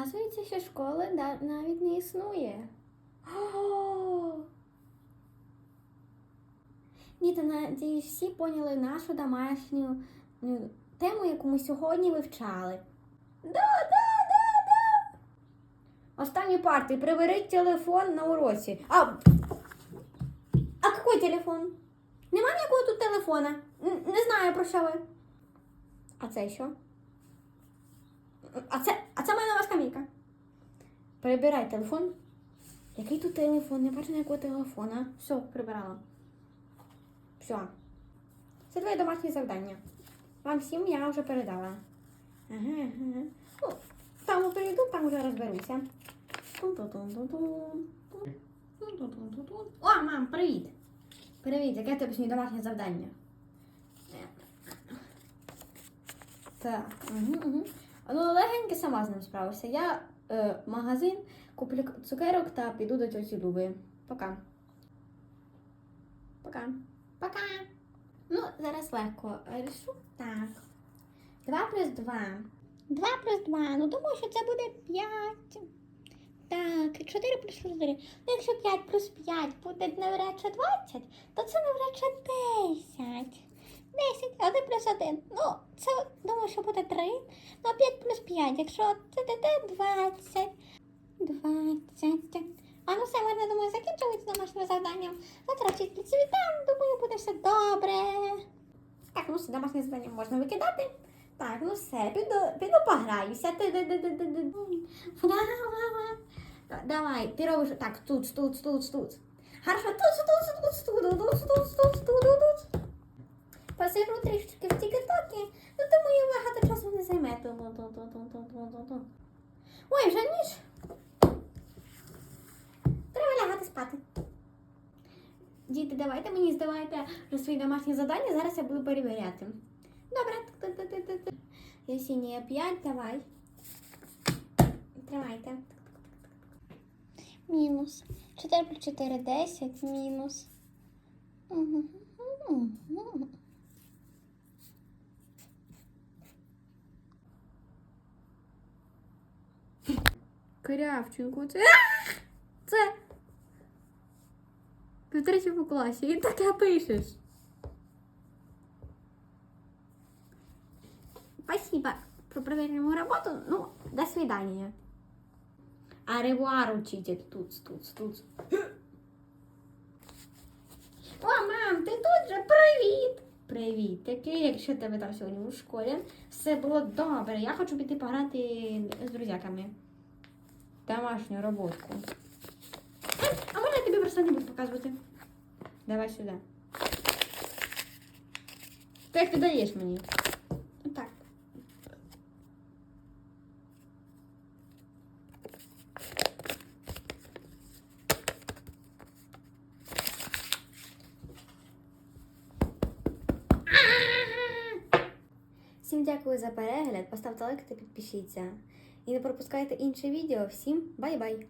Оказується, що школи навіть не існує. Діти, надіюсь, всі поняли нашу домашню ну, тему, яку ми сьогодні вивчали. Да, да, да, да. Останню партію. Приберіть телефон на уроці. А, а який телефон? Нема ніякого тут телефона. Не знаю про що ви. А це що? А це, а це моя нова скамейка. Прибирай телефон. Який тут телефон? Не бачу ніякого телефона. Все, прибирала. Все. Це твоє домашнє завдання. Вам всім я вже передала. Ага, ага. Ну, там прийду, там вже розберуся. О, мам, привіт! Привіт, яке тебе сьогодні домашнє завдання? Так, угу, угу. Ну, легенько сама з ним справився. Я е, магазин, куплю цукерок та піду до тьоті Люби. Пока. Пока. Пока. Ну, зараз легко рішу. Так. 2 плюс 2. 2 плюс 2. Ну, думаю, що це буде 5. Так, 4 плюс 4. Ну, якщо 5 плюс 5 буде навряд чи 20, то це навряд чи 10. 10, 1 плюс 1. Ну, це думаю, що буде 3. Ну, 5 плюс 5, якщо це буде 20. 20. А ну все, можна, думаю, закінчувати домашнім завданням. Завтра вчительці віддам, думаю, буде все добре. Так, ну все, домашнє завдання можна викидати. Так, ну все, піду, піду пограюся. Давай, ти робиш так, тут, тут, тут, тут. Хорошо, тут, тут, тут, тут, тут, тут, тут, тут, тут, тут. Посижу трішечки в тік-токі, ну думаю, багато часу не займе. Ой, вже ніж. Треба лягати спати. Діти, давайте мені здавайте свої домашні завдання, зараз я буду перевіряти. Добре. Ясінія 5, давай. Тримайте. Мінус. 4 плюс 4 10, мінус. Мгм. Мгм. Це. Це. В третьому класі і таке пишеш. Спасибо про проверенную работу. Ну, до свидания. Аревуар, учитель. Тут, тут, тут. О, мам, ти тут же? Привіт! Привіт. Такий, якщо тебе там сьогодні у школі. Все було добре. Я хочу піти пограти з друзяками. Домашню роботку. Е, А можна я тобі просто не буду показувати? Давай сюди. Ти як ти даєш мені? Отак. Всім дякую за перегляд. Поставте лайк та підпишіться. І не пропускайте інше відео. Всім бай-бай!